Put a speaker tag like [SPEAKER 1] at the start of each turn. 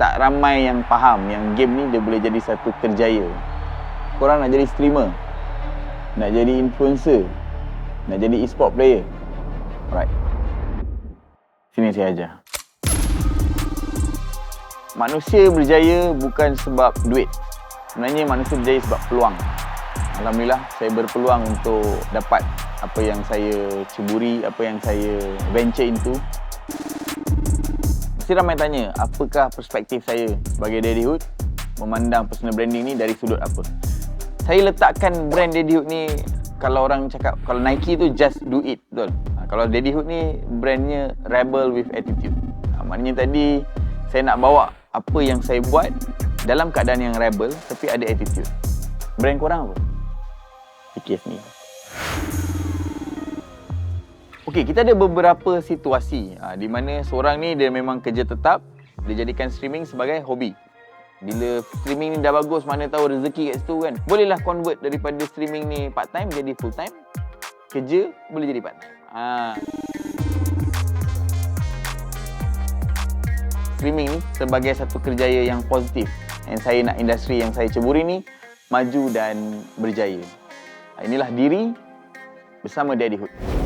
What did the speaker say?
[SPEAKER 1] tak ramai yang faham yang game ni dia boleh jadi satu kerjaya. Korang nak jadi streamer, nak jadi influencer, nak jadi e-sport player. Alright. Sini saya ajar. Manusia berjaya bukan sebab duit. Sebenarnya manusia berjaya sebab peluang. Alhamdulillah saya berpeluang untuk dapat apa yang saya ceburi, apa yang saya venture into. Mesti ramai tanya, apakah perspektif saya sebagai Daddy Hood memandang personal branding ni dari sudut apa? Saya letakkan brand Daddy Hood ni kalau orang cakap kalau Nike tu just do it, betul. Ha, kalau Daddy Hood ni brandnya rebel with attitude. Ha, maknanya tadi saya nak bawa apa yang saya buat dalam keadaan yang rebel tapi ada attitude. Brand korang apa? Fikir sendiri. Okey, kita ada beberapa situasi ha, di mana seorang ni dia memang kerja tetap, dia jadikan streaming sebagai hobi. Bila streaming ni dah bagus, mana tahu rezeki kat situ kan. Bolehlah convert daripada streaming ni part time jadi full time. Kerja boleh jadi part time. Ha. Streaming ni sebagai satu kerjaya yang positif. Dan saya nak industri yang saya ceburi ni maju dan berjaya. Ha, Inilah diri bersama Daddy Hood.